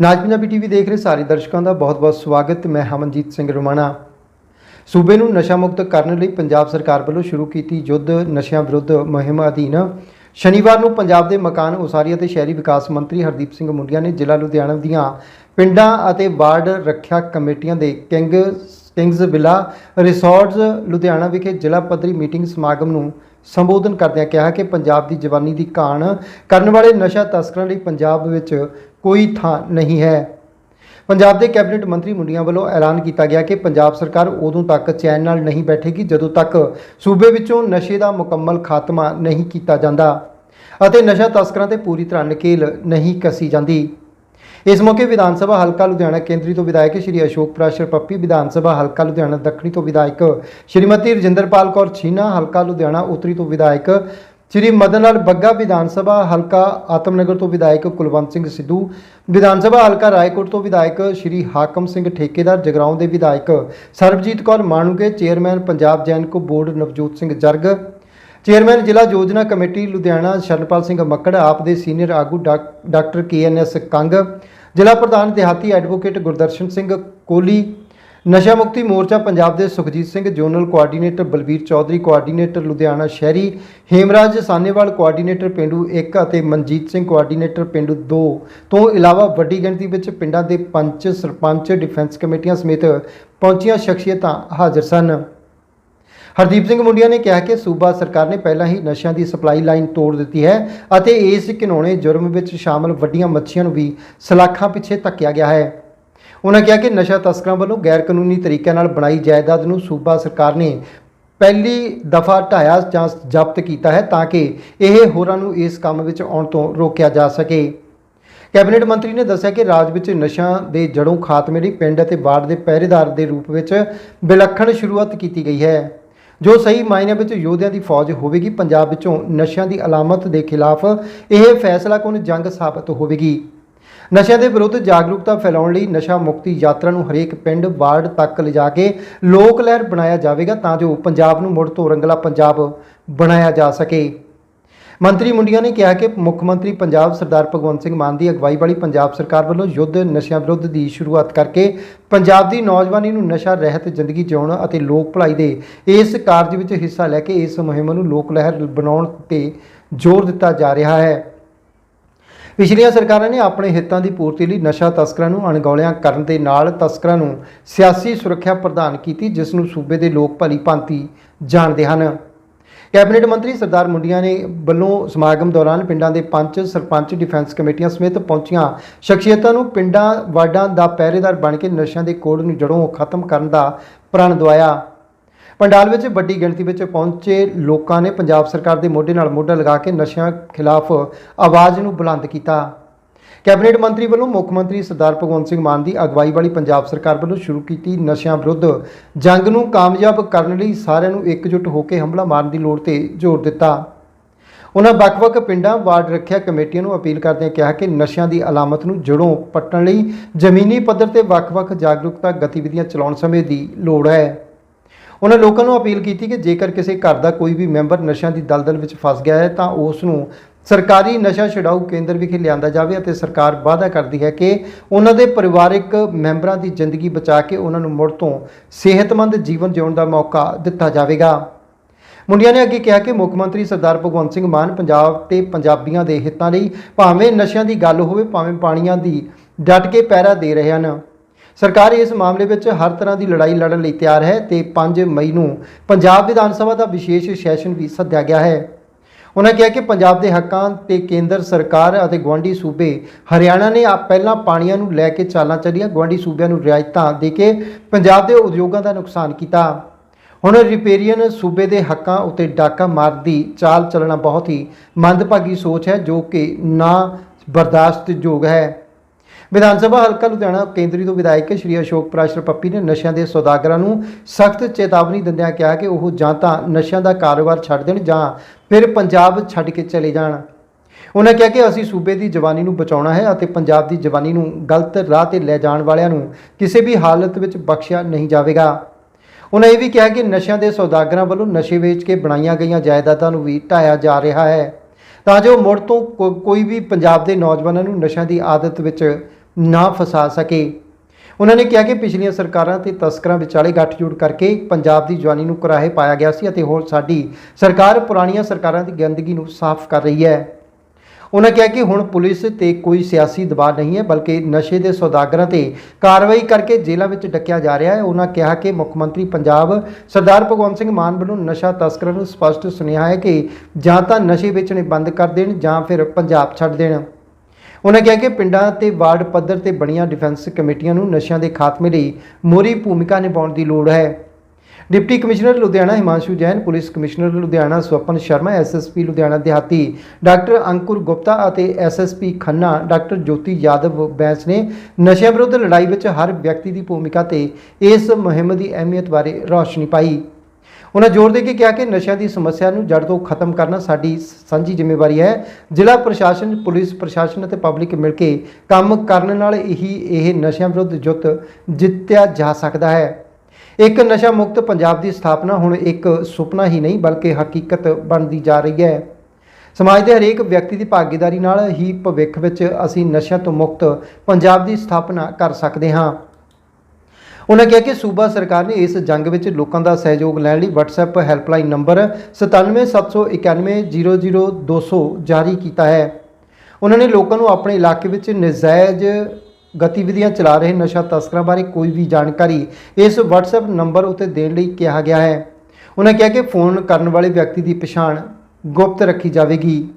ਨਾਜ Punjabi TV ਦੇਖ ਰਹੇ ਸਾਰੇ ਦਰਸ਼ਕਾਂ ਦਾ ਬਹੁਤ-ਬਹੁਤ ਸਵਾਗਤ। ਮੈਂ ਹਮਨਜੀਤ ਸਿੰਘ ਰੋਮਾਣਾ। ਸੂਬੇ ਨੂੰ ਨਸ਼ਾ ਮੁਕਤ ਕਰਨ ਲਈ ਪੰਜਾਬ ਸਰਕਾਰ ਵੱਲੋਂ ਸ਼ੁਰੂ ਕੀਤੀ ਯੁੱਧ, ਨਸ਼ਿਆਂ ਵਿਰੁੱਧ ਮੁਹਿੰਮ ਅਧੀਨ। ਸ਼ਨੀਵਾਰ ਨੂੰ ਪੰਜਾਬ ਦੇ ਮਕਾਨ ਉਸਾਰੀ ਅਤੇ ਸ਼ਹਿਰੀ ਵਿਕਾਸ ਮੰਤਰੀ ਹਰਦੀਪ ਸਿੰਘ ਮੁੰਡਿਆ ਨੇ ਜ਼ਿਲ੍ਹਾ ਲੁਧਿਆਣਾ ਦੀਆਂ ਪਿੰਡਾਂ ਅਤੇ ਵਾਰਡ ਰੱਖਿਆ ਕਮੇਟੀਆਂ ਦੇ King, Kings Villa Resorts Ludhiana ਵਿਖੇ ਜ਼ਿਲ੍ਹਾ ਪੱਧਰੀ ਮੀਟਿੰਗ ਸਮਾਗਮ ਨੂੰ ਸੰਬੋਧਨ ਕਰਦਿਆਂ ਕਿਹਾ ਕਿ ਪੰਜਾਬ ਦੀ ਜਵਾਨੀ ਦੀ ਕਾਣ ਕਰਨ ਵਾਲੇ ਨਸ਼ਾ ਤਸਕਰਾਂ ਲਈ ਪੰਜਾਬ ਵਿੱਚ ਕੋਈ ਥਾਂ ਨਹੀਂ ਹੈ। ਪੰਜਾਬ ਦੇ ਕੈਬਨਿਟ ਮੰਤਰੀ ਮੁੰਡੀਆਂ ਵੱਲੋਂ ਐਲਾਨ ਕੀਤਾ ਗਿਆ ਕਿ ਪੰਜਾਬ ਸਰਕਾਰ ਉਦੋਂ ਤੱਕ ਚੈਨ ਨਾਲ ਨਹੀਂ ਬੈਠੇਗੀ, ਜਦੋਂ ਤੱਕ ਸੂਬੇ ਵਿੱਚੋਂ ਨਸ਼ੇ ਦਾ ਮੁਕੰਮਲ ਖਾਤਮਾ ਨਹੀਂ ਕੀਤਾ ਜਾਂਦਾ ਅਤੇ ਨਸ਼ਾ ਤਸਕਰਾਂ ਤੇ ਪੂਰੀ ਤਰ੍ਹਾਂ ਨਕੇਲ ਨਹੀਂ ਕੱਸੀ ਜਾਂਦੀ। ਇਸ ਮੌਕੇ ਵਿਧਾਨ ਸਭਾ ਹਲਕਾ ਲੁਧਿਆਣਾ ਕੇਂਦਰੀ ਤੋਂ ਵਿਧਾਇਕ ਸ਼੍ਰੀ ਅਸ਼ੋਕ ਪ੍ਰਾਸ਼ਰ ਪੱਪੀ, ਵਿਧਾਨ ਸਭਾ ਹਲਕਾ ਲੁਧਿਆਣਾ ਦੱਖਣੀ ਤੋਂ ਵਿਧਾਇਕ ਸ਼੍ਰੀਮਤੀ ਰਜਿੰਦਰਪਾਲ ਕੌਰ ਛੀਨਾ, ਹਲਕਾ ਲੁਧਿਆਣਾ ਉੱਤਰੀ ਤੋਂ ਵਿਧਾਇਕ ਸ਼੍ਰੀ ਮਦਨ ਲਾਲ ਬੱਗਾ ਵਿਧਾਨ ਸਭਾ, ਹਲਕਾ ਆਤਮਨਗਰ ਤੋਂ ਵਿਧਾਇਕ ਕੁਲਵੰਤ ਸਿੰਘ ਸਿੱਧੂ, ਵਿਧਾਨ ਸਭਾ, ਹਲਕਾ ਰਾਏਕੋਟ ਤੋਂ ਵਿਧਾਇਕ ਸ਼੍ਰੀ ਹਾਕਮ ਸਿੰਘ ਠੇਕੇਦਾਰ ਜਗਰਾਉਂ ਦੇ ਵਿਧਾਇਕ Sarabjit Kaur Manuke chairman Punjab Genco board Navjot Singh Jarg, chairman ਜ਼ਿਲ੍ਹਾ ਯੋਜਨਾ ਕਮੇਟੀ ਲੁਧਿਆਣਾ ਸ਼ਰਨਪਾਲ ਸਿੰਘ ਮੱਕੜ, ਆਪ ਦੇ ਸੀਨੀਅਰ ਆਗੂ ਡਾਕ- ਡਾਕਟਰ ਕੇਐਨਐਸ ਕੰਗ, ਜ਼ਿਲ੍ਹਾ ਪ੍ਰਧਾਨ ਦਿਹਾਤੀ ਐਡਵੋਕੇਟ ਗੁਰਦਰਸ਼ਨ ਸਿੰਘ ਕੋਲੀ ਨਸ਼ਾ ਮੁਕਤੀ ਮੋਰਚਾ ਪੰਜਾਬ ਦੇ Sukhjit Singh, zonal coordinator Balbir Chaudhary, coordinator Ludhiana ਸ਼ਹਿਰੀ, ਹੇਮਰਾਜ ਸਾਨੇਵਾਲ ਕੋਆਰਡੀਨੇਟਰ ਪਿੰਡੂ 1 ਅਤੇ ਮਨਜੀਤ ਸਿੰਘ, ਕੋਆਰਡੀਨੇਟਰ ਪਿੰਡੂ 2 ਤੋਂ ਇਲਾਵਾ ਵੱਡੀ ਗਿਣਤੀ ਵਿੱਚ ਪਿੰਡਾਂ ਦੇ ਪੰਚ, ਸਰਪੰਚ, ਡਿਫੈਂਸ ਕਮੇਟੀਆਂ ਸਮੇਤ ਪਹੁੰਚੀਆਂ ਸ਼ਖਸੀਅਤਾਂ ਹਾਜ਼ਰ ਸਨ। ਹਰਦੀਪ ਸਿੰਘ ਮੁੰਡਿਆ ਨੇ ਕਿਹਾ ਕਿ ਸੂਬਾ ਸਰਕਾਰ ਨੇ ਪਹਿਲਾਂ ਹੀ ਨਸ਼ਿਆਂ ਦੀ ਸਪਲਾਈ ਲਾਈਨ ਤੋੜ ਦਿੱਤੀ ਹੈ ਅਤੇ ਇਸ ਘਿਨੌਣੇ ਜੁਰਮ ਵਿੱਚ ਸ਼ਾਮਲ ਵੱਡੀਆਂ ਮੱਛੀਆਂ ਨੂੰ ਵੀ ਸਲਾਖਾਂ ਪਿੱਛੇ ਧੱਕਿਆ ਗਿਆ ਹੈ। ਉਹਨਾਂ ਕਿਹਾ ਕਿ ਨਸ਼ਾ ਤਸਕਰਾਂ ਵੱਲੋਂ ਗੈਰ ਕਾਨੂੰਨੀ ਤਰੀਕਿਆਂ ਨਾਲ ਬਣਾਈ ਜਾਇਦਾਦ ਨੂੰ ਸੂਬਾ ਸਰਕਾਰ ਨੇ ਪਹਿਲੀ ਦਫਾ ਢਾਇਆ ਜਾਂ ਜ਼ਬਤ ਕੀਤਾ ਹੈ ਤਾਂ ਕਿ ਇਹ ਹੋਰਾਂ ਨੂੰ ਇਸ ਕੰਮ ਵਿੱਚ ਆਉਣ ਤੋਂ ਰੋਕਿਆ ਜਾ ਸਕੇ। ਕੈਬਨਿਟ ਮੰਤਰੀ ਨੇ ਦੱਸਿਆ ਕਿ ਰਾਜ ਵਿੱਚ ਨਸ਼ਿਆਂ ਦੇ ਜੜੋਂ ਖਾਤਮੇ ਲਈ ਪਿੰਡ ਅਤੇ ਵਾਰਡ ਦੇ ਪਹਿਰੇਦਾਰ ਦੇ ਰੂਪ ਵਿੱਚ ਵਿਲੱਖਣ ਸ਼ੁਰੂਆਤ ਕੀਤੀ ਗਈ ਹੈ। ਜੋ ਸਹੀ ਮਾਇਨਿਆਂ ਵਿੱਚ ਯੋਧਿਆਂ ਦੀ ਫੌਜ ਹੋਵੇਗੀ, ਪੰਜਾਬ ਵਿੱਚੋਂ ਨਸ਼ਿਆਂ ਦੀ ਅਲਾਮਤ ਦੇ ਖਿਲਾਫ ਇਹ ਫੈਸਲਾ ਫੈਸਲਾਕੁਨ ਜੰਗ ਸਾਬਤ ਹੋਵੇਗੀ? ਨਸ਼ਿਆਂ ਦੇ ਵਿਰੁੱਧ ਜਾਗਰੂਕਤਾ ਫੈਲਾਉਣ ਲਈ ਨਸ਼ਾ ਮੁਕਤੀ ਯਾਤਰਾ ਨੂੰ ਹਰੇਕ ਪਿੰਡ, ਵਾਰਡ ਤੱਕ ਲਿਜਾ ਕੇ ਲੋਕ ਲਹਿਰ ਬਣਾਇਆ ਜਾਵੇਗਾ ਤਾਂ ਜੋ ਪੰਜਾਬ ਨੂੰ ਮੁੜ ਤੋਂ ਰੰਗਲਾ ਪੰਜਾਬ ਬਣਾਇਆ ਜਾ ਸਕੇ। ਮੰਤਰੀ ਮੁੰਡੀਆਂ ਨੇ ਕਿਹਾ ਕਿ ਮੁੱਖ ਮੰਤਰੀ ਪੰਜਾਬ ਸਰਦਾਰ ਭਗਵੰਤ ਸਿੰਘ ਮਾਨ ਦੀ ਅਗਵਾਈ ਵਾਲੀ ਪੰਜਾਬ ਸਰਕਾਰ ਵੱਲੋਂ ਯੁੱਧ ਨਸ਼ਿਆਂ ਵਿਰੁੱਧ ਦੀ ਸ਼ੁਰੂਆਤ ਕਰਕੇ ਪੰਜਾਬ ਦੀ ਨੌਜਵਾਨੀ ਨੂੰ ਨਸ਼ਾ ਰਹਿਤ ਜ਼ਿੰਦਗੀ ਜਿਉਣ ਅਤੇ ਲੋਕ ਭਲਾਈ ਦੇ ਇਸ ਕਾਰਜ ਵਿੱਚ ਹਿੱਸਾ ਲੈ ਕੇ ਇਸ ਮੁਹਿੰਮ ਨੂੰ ਲੋਕ ਲਹਿਰ ਬਣਾਉਣ ਤੇ ਜ਼ੋਰ ਦਿੱਤਾ ਜਾ ਰਿਹਾ ਹੈ। ਪਿਛਲੀਆਂ ਸਰਕਾਰਾਂ ਨੇ ਆਪਣੇ ਹਿੱਤਾਂ ਦੀ ਪੂਰਤੀ ਲਈ ਨਸ਼ਾ ਤਸਕਰਾਂ ਨੂੰ ਅਣਗੌਲਿਆਂ ਕਰਨ ਦੇ ਨਾਲ ਤਸਕਰਾਂ ਨੂੰ ਸਿਆਸੀ ਸੁਰੱਖਿਆ ਪ੍ਰਦਾਨ ਕੀਤੀ, ਜਿਸ ਨੂੰ ਸੂਬੇ ਦੇ ਲੋਕ ਭਲੀ ਭਾਂਤੀ ਜਾਣਦੇ ਹਨ। ਕੈਬਨਿਟ ਮੰਤਰੀ ਸਰਦਾਰ ਮੁੰਡੀਆਂ ਨੇ ਵੱਲੋਂ ਸਮਾਗਮ ਦੌਰਾਨ ਪਿੰਡਾਂ ਦੇ ਪੰਚ, ਸਰਪੰਚ, ਡਿਫੈਂਸ ਕਮੇਟੀਆਂ ਸਮੇਤ ਪਹੁੰਚੀਆਂ। ਸ਼ਖਸੀਅਤਾਂ ਨੂੰ ਪਿੰਡਾਂ, ਵਾਰਡਾਂ ਦਾ ਪਹਿਰੇਦਾਰ ਬਣ ਕੇ ਨਸ਼ਿਆਂ ਦੇ ਕੋੜ ਨੂੰ ਜੜੋਂ ਖਤਮ ਕਰਨ ਦਾ ਪ੍ਰਣ ਦਵਾਇਆ। ਪੰਡਾਲ ਵਿੱਚ ਵੱਡੀ ਗਿਣਤੀ ਵਿੱਚ ਪਹੁੰਚੇ ਲੋਕਾਂ ਨੇ ਪੰਜਾਬ ਸਰਕਾਰ ਦੇ ਮੋਢੇ ਨਾਲ ਮੋਢਾ ਲਗਾ ਕੇ ਨਸ਼ਿਆਂ ਖਿਲਾਫ ਆਵਾਜ਼ ਨੂੰ ਬੁਲੰਦ ਕੀਤਾ। ਕੈਬਨਿਟ ਮੰਤਰੀ ਵੱਲੋਂ ਮੁੱਖ ਮੰਤਰੀ ਸਰਦਾਰ ਭਗਵੰਤ ਸਿੰਘ ਮਾਨ ਦੀ ਅਗਵਾਈ ਵਾਲੀ ਪੰਜਾਬ ਸਰਕਾਰ ਵੱਲੋਂ ਸ਼ੁਰੂ ਕੀਤੀ ਨਸ਼ਿਆਂ ਵਿਰੁੱਧ ਜੰਗ ਨੂੰ ਕਾਮਯਾਬ ਕਰਨ ਲਈ ਸਾਰਿਆਂ ਨੂੰ ਇਕਜੁੱਟ ਹੋ ਕੇ ਹਮਲਾ ਮਾਰਨ ਦੀ ਲੋੜ ਤੇ ਜ਼ੋਰ ਦਿੱਤਾ। ਉਹਨਾਂ ਵੱਖ-ਵੱਖ ਪਿੰਡਾਂ ਵਾਰਡ ਰੱਖਿਆ ਕਮੇਟੀਆਂ ਨੂੰ ਅਪੀਲ ਕਰਦਿਆਂ ਕਿਹਾ ਕਿ ਨਸ਼ਿਆਂ ਦੀ ਅਲਾਮਤ ਨੂੰ ਜੜੋਂ ਪੱਟਣ ਲਈ ਜ਼ਮੀਨੀ ਪੱਧਰ ਤੇ ਵੱਖ-ਵੱਖ ਜਾਗਰੂਕਤਾ ਗਤੀਵਿਧੀਆਂ ਚਲਾਉਣ ਸਮੇਂ ਦੀ ਲੋੜ ਹੈ। ਉਹਨਾਂ ਲੋਕਾਂ ਨੂੰ ਅਪੀਲ ਕੀਤੀ ਕਿ ਜੇਕਰ ਕਿਸੇ ਘਰ ਦਾ ਕੋਈ ਵੀ ਮੈਂਬਰ ਨਸ਼ਿਆਂ ਦੀ ਦਲਦਲ ਵਿੱਚ ਫਸ ਗਿਆ ਹੈ, ਤਾਂ ਉਸ ਨੂੰ ਸਰਕਾਰੀ ਨਸ਼ਾ ਛਡਾਊ ਕੇਂਦਰ ਵਿਖੇ ਲਿਆਂਦਾ ਜਾਵੇ ਅਤੇ ਸਰਕਾਰ ਵਾਅਦਾ ਕਰਦੀ ਹੈ ਕਿ ਉਹਨਾਂ ਦੇ ਪਰਿਵਾਰਕ ਮੈਂਬਰਾਂ ਦੀ ਜ਼ਿੰਦਗੀ ਬਚਾ ਕੇ ਉਹਨਾਂ ਨੂੰ ਮੁੜ ਤੋਂ ਸਿਹਤਮੰਦ ਜੀਵਨ ਜਿਉਣ ਦਾ ਮੌਕਾ ਦਿੱਤਾ ਜਾਵੇਗਾ। ਮੁੰਡਿਆਂ ਨੇ ਅੱਗੇ ਕਿਹਾ ਕਿ ਮੁੱਖ ਮੰਤਰੀ ਸਰਦਾਰ ਭਗਵੰਤ ਸਿੰਘ ਮਾਨ ਪੰਜਾਬ ਤੇ ਪੰਜਾਬੀਆਂ ਦੇ ਹਿੱਤਾਂ ਲਈ ਭਾਵੇਂ ਨਸ਼ਿਆਂ ਦੀ ਗੱਲ ਹੋਵੇ, ਭਾਵੇਂ ਪਾਣੀਆਂ ਦੀ ਡਟ ਕੇ ਪਹਿਰਾ ਦੇ ਰਹੇ ਹਨ। ਸਰਕਾਰ ਇਸ ਮਾਮਲੇ ਵਿੱਚ ਹਰ ਤਰ੍ਹਾਂ ਦੀ ਲੜਾਈ ਲੜਨ ਲਈ ਤਿਆਰ ਹੈ ਤੇ 5 ਮਈ ਨੂੰ ਪੰਜਾਬ ਵਿਧਾਨ ਸਭਾ ਦਾ ਵਿਸ਼ੇਸ਼ ਸੈਸ਼ਨ ਵੀ ਸੱਦਿਆ ਗਿਆ ਹੈ। ਉਹਨਾਂ ਕਿਹਾ ਕਿ ਪੰਜਾਬ ਦੇ ਹੱਕਾਂ ਤੇ ਕੇਂਦਰ ਸਰਕਾਰ ਅਤੇ ਗਵਾਂਢੀ ਸੂਬੇ ਹਰਿਆਣਾ ਨੇ ਆ ਪਹਿਲਾਂ ਪਾਣੀਆਂ ਨੂੰ ਲੈ ਕੇ ਚਾਲਾਂ ਚੱਲੀਆਂ ਗਵਾਂਢੀ ਸੂਬਿਆਂ ਨੂੰ ਰਿਆਇਤਾਂ ਦੇ ਕੇ ਪੰਜਾਬ ਦੇ ਉਦਯੋਗਾਂ ਦਾ ਨੁਕਸਾਨ ਕੀਤਾ। ਹੁਣ ਰਿਪੇਰੀਅਨ ਸੂਬੇ ਦੇ ਹੱਕਾਂ ਉੱਤੇ ਡਾਕਾ ਮਾਰਨ ਦੀ ਚਾਲ ਚੱਲਣਾ ਬਹੁਤ ਹੀ ਮੰਦਭਾਗੀ ਸੋਚ ਹੈ ਜੋ ਕਿ ਨਾ ਬਰਦਾਸ਼ਤਯੋਗ ਹੈ। ਵਿਧਾਨ ਸਭਾ ਹਲਕਾ ਲੁਧਿਆਣਾ ਕੇਂਦਰੀ ਤੋਂ ਵਿਧਾਇਕ ਸ਼੍ਰੀ ਅਸ਼ੋਕ ਪ੍ਰਾਸ਼ਰ ਪੱਪੀ ਨੇ ਨਸ਼ਿਆਂ ਦੇ ਸੌਦਾਗਰਾਂ ਨੂੰ ਸਖਤ ਚੇਤਾਵਨੀ ਦਿੰਦਿਆਂ ਕਿਹਾ ਕਿ ਉਹ ਜਾਂ ਤਾਂ ਨਸ਼ਿਆਂ ਦਾ ਕਾਰੋਬਾਰ ਛੱਡ ਦੇਣ ਜਾਂ ਫਿਰ ਪੰਜਾਬ ਛੱਡ ਕੇ ਚਲੇ ਜਾਣ। ਉਹਨਾਂ ਕਿਹਾ ਕਿ ਅਸੀਂ ਸੂਬੇ ਦੀ ਜਵਾਨੀ ਨੂੰ ਬਚਾਉਣਾ ਹੈ ਅਤੇ ਪੰਜਾਬ ਦੀ ਜਵਾਨੀ ਨੂੰ ਗਲਤ ਰਾਹ ਤੇ ਲੈ ਜਾਣ ਵਾਲਿਆਂ ਨੂੰ ਕਿਸੇ ਵੀ ਹਾਲਤ ਵਿੱਚ ਬਖਸ਼ਿਆ ਨਹੀਂ ਜਾਵੇਗਾ। ਉਹਨਾਂ ਇਹ ਵੀ ਕਿਹਾ ਕਿ ਨਸ਼ਿਆਂ ਦੇ ਸੌਦਾਗਰਾਂ ਵੱਲੋਂ ਨਸ਼ੇ ਵੇਚ ਕੇ ਬਣਾਈਆਂ ਗਈਆਂ ਜਾਇਦਾਦਾਂ ਨੂੰ ਵੀ ਢਾਇਆ ਜਾ ਰਿਹਾ ਹੈ। ਤਾਂ ਜੋ ਮੁੜ ਤੋਂ ਕੋਈ ਵੀ ਪੰਜਾਬ ਦੇ ਨੌਜਵਾਨਾਂ ਨੂੰ ਨਸ਼ਿਆਂ ਦੀ ਆਦਤ ਵਿੱਚ ਨਾ ਫਸਾ ਸਕੇ। ਉਹਨਾਂ ਨੇ ਕਿਹਾ ਕਿ ਪਿਛਲੀਆਂ ਸਰਕਾਰਾਂ ਤੇ ਤਸਕਰਾਂ ਵਿਚਾਲੇ ਗੱਠਜੋੜ ਕਰਕੇ ਪੰਜਾਬ ਦੀ ਜਵਾਨੀ ਨੂੰ ਕਰਾਹੇ ਪਾਇਆ ਗਿਆ ਸੀ ਅਤੇ ਹੁਣ ਸਾਡੀ ਸਰਕਾਰ ਪੁਰਾਣੀਆਂ ਸਰਕਾਰਾਂ ਦੀ ਗੰਦਗੀ ਨੂੰ ਸਾਫ਼ ਕਰ ਰਹੀ ਹੈ। ਉਹਨਾਂ ਕਿਹਾ ਕਿ ਹੁਣ ਪੁਲਿਸ ਤੇ ਕੋਈ ਸਿਆਸੀ ਦਬਾਅ ਨਹੀਂ ਹੈ, ਬਲਕਿ ਨਸ਼ੇ ਦੇ ਸੌਦਾਗਰਾਂ ਤੇ ਕਾਰਵਾਈ ਕਰਕੇ ਜੇਲ੍ਹਾਂ ਵਿੱਚ ਡੱਕਿਆ ਜਾ ਰਿਹਾ ਹੈ। ਉਹਨਾਂ ਕਿਹਾ ਕਿ ਮੁੱਖ ਮੰਤਰੀ ਪੰਜਾਬ ਸਰਦਾਰ ਭਗਵੰਤ ਸਿੰਘ ਮਾਨ ਵੱਲੋਂ ਨਸ਼ਾ ਤਸਕਰਾਂ ਨੂੰ ਸਪਸ਼ਟ ਸੁਨੇਹਾ ਹੈ ਕਿ ਜਾਂ ਤਾਂ ਨਸ਼ੇ ਵੇਚਣੇ ਬੰਦ ਕਰ ਦੇਣ ਜਾਂ ਫਿਰ ਪੰਜਾਬ ਛੱਡ ਦੇਣ। ਉਹਨਾਂ ਕਿਹਾ ਕਿ ਪਿੰਡਾਂ ਤੇ ਵਾਰਡ ਪੱਧਰ ਤੇ ਬਣੀਆਂ ਡਿਫੈਂਸ ਕਮੇਟੀਆਂ ਨੂੰ ਨਸ਼ਿਆਂ ਦੇ ਖਾਤਮੇ ਲਈ ਮੋਰੀ ਭੂਮਿਕਾ ਨਿਭਾਉਣ ਦੀ ਲੋੜ ਹੈ। Deputy commissioner Ludhiana Himanshu Jain, police commissioner Ludhiana Swapan Sharma, SSP Ludhiana ਦਿਹਾਤੀ ਡਾਕਟਰ ਅੰਕੁਰ ਗੁਪਤਾ ਅਤੇ ਐਸਐਸਪੀ ਖੰਨਾ, ਡਾਕਟਰ ਜੋਤੀ ਯਾਦਵ ਬੈਂਸ ਨੇ ਨਸ਼ਿਆਂ ਵਿਰੁੱਧ ਲੜਾਈ ਵਿੱਚ ਹਰ ਵਿਅਕਤੀ ਦੀ ਭੂਮਿਕਾ ਤੇ ਇਸ ਮੁਹਿੰਮ ਦੀ ਅਹਿਮੀਅਤ ਬਾਰੇ ਰੌਸ਼ਨੀ ਪਾਈ। ਉਹਨਾਂ ਜ਼ੋਰ ਦੇ ਕੇ ਕਿਹਾ ਕਿ ਨਸ਼ਿਆਂ ਦੀ ਸਮੱਸਿਆ ਨੂੰ ਜੜ ਤੋਂ ਖਤਮ ਕਰਨਾ ਸਾਡੀ ਸਾਂਝੀ ਜ਼ਿੰਮੇਵਾਰੀ ਹੈ। ਜ਼ਿਲ੍ਹਾ ਪ੍ਰਸ਼ਾਸਨ, ਪੁਲਿਸ ਪ੍ਰਸ਼ਾਸਨ ਅਤੇ ਪਬਲਿਕ ਮਿਲ ਕੇ ਕੰਮ ਕਰਨ ਨਾਲ ਹੀ ਇਹ ਨਸ਼ਿਆਂ ਵਿਰੁੱਧ ਜੁੱਤ ਜਿੱਤਿਆ ਜਾ ਸਕਦਾ ਹੈ। ਇੱਕ ਨਸ਼ਾ ਮੁਕਤ ਪੰਜਾਬ ਦੀ ਸਥਾਪਨਾ ਹੁਣ ਇੱਕ ਸੁਪਨਾ ਹੀ ਨਹੀਂ, ਬਲਕਿ ਹਕੀਕਤ ਬਣਦੀ ਜਾ ਰਹੀ ਹੈ। ਸਮਾਜ ਦੇ ਹਰੇਕ ਵਿਅਕਤੀ ਦੀ ਭਾਗੀਦਾਰੀ ਨਾਲ ਹੀ ਭਵਿੱਖ ਵਿੱਚ ਅਸੀਂ ਨਸ਼ਿਆਂ ਤੋਂ ਮੁਕਤ ਪੰਜਾਬ ਦੀ ਸਥਾਪਨਾ ਕਰ ਸਕਦੇ ਹਾਂ। ਉਹਨਾਂ ਕਿਹਾ ਕਿ ਸੂਬਾ ਸਰਕਾਰ ਨੇ ਇਸ ਜੰਗ ਵਿੱਚ ਲੋਕਾਂ ਦਾ ਸਹਿਯੋਗ ਲੈਣ ਲਈ WhatsApp ਹੈਲਪਲਾਈਨ ਨੰਬਰ 9771100200 ਜਾਰੀ ਕੀਤਾ ਹੈ। ਉਹਨਾਂ ਨੇ ਲੋਕਾਂ ਨੂੰ ਆਪਣੇ ਇਲਾਕੇ ਵਿੱਚ ਨਜਾਇਜ਼ ਗਤੀਵਿਧੀਆਂ ਚਲਾ ਰਹੇ ਨਸ਼ਾ ਤਸਕਰਾਂ ਬਾਰੇ ਕੋਈ ਵੀ ਜਾਣਕਾਰੀ ਇਸ WhatsApp ਨੰਬਰ ਉੱਤੇ ਦੇਣ ਲਈ ਕਿਹਾ ਗਿਆ ਹੈ। ਉਹਨਾਂ ਕਿਹਾ ਕਿ ਫੋਨ ਕਰਨ ਵਾਲੇ ਵਿਅਕਤੀ ਦੀ ਪਛਾਣ ਗੁਪਤ ਰੱਖੀ ਜਾਵੇਗੀ।